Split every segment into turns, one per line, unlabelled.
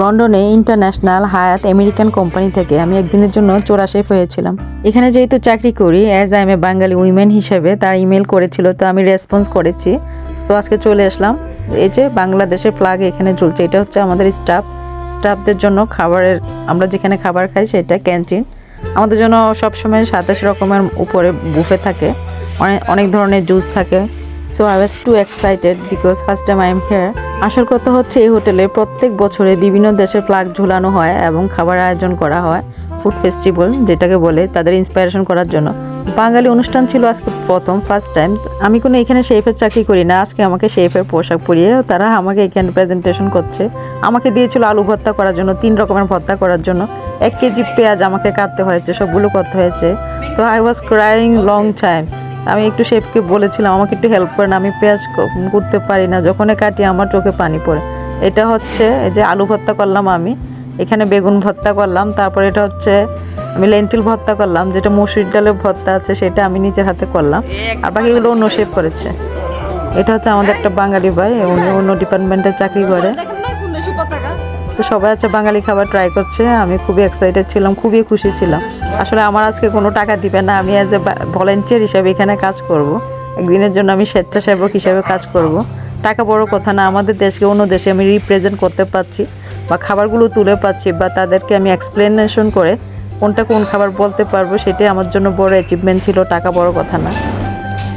লন্ডনে ইন্টারন্যাশনাল হায়াত American company থেকে আমি একদিনের জন্য চোরা শেফ হয়েছিলাম। এখানে যেহেতু চাকরি করি as I am a Bangali women হিসেবে তার ইমেল করেছিল, তো আমি রেসপন্স করেছি। সো আজকে চলে আসলাম। এই যে বাংলাদেশের ফ্ল্যাগ এখানে ঝুলছে, এটা হচ্ছে আমাদের স্টাফ স্টাফদের জন্য খাবারের, আমরা যেখানে খাবার খাই সেটা ক্যান্টিন আমাদের জন্য সবসময় সাতাশ রকমের উপরে বুফে থাকে। অনেক অনেক ধরনের জুস থাকে। So I was too excited because first time I am here আসল কথা হচ্ছে, এই হোটেলে প্রত্যেক বছরে বিভিন্ন দেশের ফ্লাগ ঝুলানো হয় এবং খাবার আয়োজন করা হয় ফুড ফেস্টিভ্যাল যেটাকে বলে তাদের ইন্সপায়ারেশন করার জন্য। বাঙালি অনুষ্ঠান ছিল আজকে প্রথম ফার্স্ট টাইম আমি কোনো এখানে শেফের চাকরি করি না, আজকে আমাকে শেফের পোশাক পরিয়ে তারা আমাকে এখানে প্রেজেন্টেশন করছে। আমাকে দিয়েছিল আলু ভর্তা করার জন্য, তিন রকমের ভর্তা করার জন্য। এক কেজি পেঁয়াজ আমাকে কাটতে হয়েছে, সবগুলো করতে হয়েছে। তো I was crying long time আমি একটু শেফকে বলেছিলাম, আমাকে একটু হেল্প করেন, আমি পেঁয়াজ করতে পারি না, যখনই কাটি আমার চোখে পানি পড়ে। এটা হচ্ছে এই যে আলু ভর্তা করলাম আমি, এখানে বেগুন ভর্তা করলাম, তারপর এটা হচ্ছে আমি লেন্টিল ভর্তা করলাম, যেটা মসুর ডালের ভর্তা আছে, সেটা আমি নিজের হাতে করলাম। আর বাকিগুলো অন্য শেফ করেছে। এটা হচ্ছে আমাদের একটা বাঙালি ভাই অন্য ডিপার্টমেন্টে চাকরি করে। তো সবাই আছে, বাঙালি খাবার ট্রাই করছে, আমি খুবই এক্সাইটেড ছিলাম, খুবই খুশি ছিলাম। আসলে আমার আজকে কোনো টাকা দিবে না, আমি অ্যাজ এ ভলেন্টিয়ার হিসাবে এখানে কাজ করব। একদিনের জন্য আমি স্বেচ্ছাসেবক হিসাবে কাজ করব। টাকা বড় কথা না, আমাদের দেশকে অন্য দেশে আমি রিপ্রেজেন্ট করতে পারছি বা খাবারগুলো তুলে পাচ্ছি বা তাদেরকে আমি এক্সপ্লেনেশন করে কোনটা কোন খাবার বলতে পারব, সেটাই আমার জন্য বড় অ্যাচিভমেন্ট ছিল, টাকা বড় কথা না।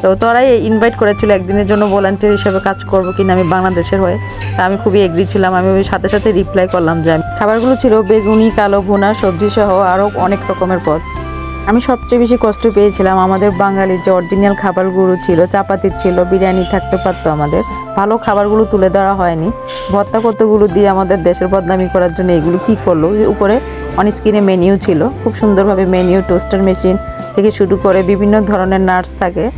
তো তোরাই ইনভাইট করেছিল একদিনের জন্য ভলান্টিয়ার হিসেবে কাজ করব কিনা আমি বাংলাদেশের হয়ে। তা আমি খুবই এগ্রি ছিলাম। আমি ওই সাথে সাথে রিপ্লাই করলাম যে আমি- খাবারগুলো ছিল বেগুনি, কালো ভুনা, সবজি সহ আরও অনেক রকমের পদ। আমি সবচেয়ে বেশি কষ্ট পেয়েছিলাম আমাদের বাঙালির যে অরিজিনাল খাবারগুলো ছিল, চাপাতি ছিল, বিরিয়ানি থাকতে পারতো আমাদের। ভালো খাবারগুলো তুলে ধরা হয়নি। ভর্তা কতগুলো দিয়ে আমাদের দেশের বদনামি করার জন্য এগুলো কী করল? উপরে অন স্ক্রিনে মেনিউ ছিল। খুব সুন্দরভাবে মেনিউ টোস্টার মেশিন থেকে শুরু করে বিভিন্ন ধরনের নার্স থাকে।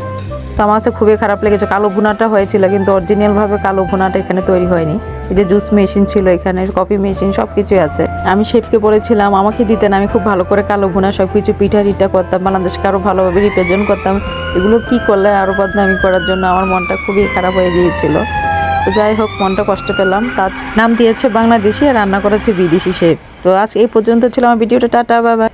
তো আমার কাছে খুবই খারাপ লেগেছে। কালো ভুনাটা হয়েছিল, কিন্তু অরিজিনালভাবে কালো ভুনাটা এখানে তৈরি হয়নি। এই যে জুস মেশিন ছিল এখানে কফি মেশিন সব কিছুই আছে। আমি শেফকে বলেছিলাম, আমাকে দিতেন, আমি খুব ভালো করে কালো ভুনা সব কিছু পিঠা টিঠা করতাম, বাংলাদেশকে আরও ভালোভাবে রিপ্রেজেন্ট করতাম। এগুলো কি করলে আরও বদনামি করার জন্য? আমার মনটা খুবই খারাপ হয়ে গিয়েছিল। তো যাই হোক, মনটা কষ্ট পেলাম। তার নাম দিয়েছে বাংলাদেশি আর রান্না করেছে বিদেশি শেফ তো আজ এই পর্যন্ত ছিল আমার ভিডিওটা। টাটা বাবা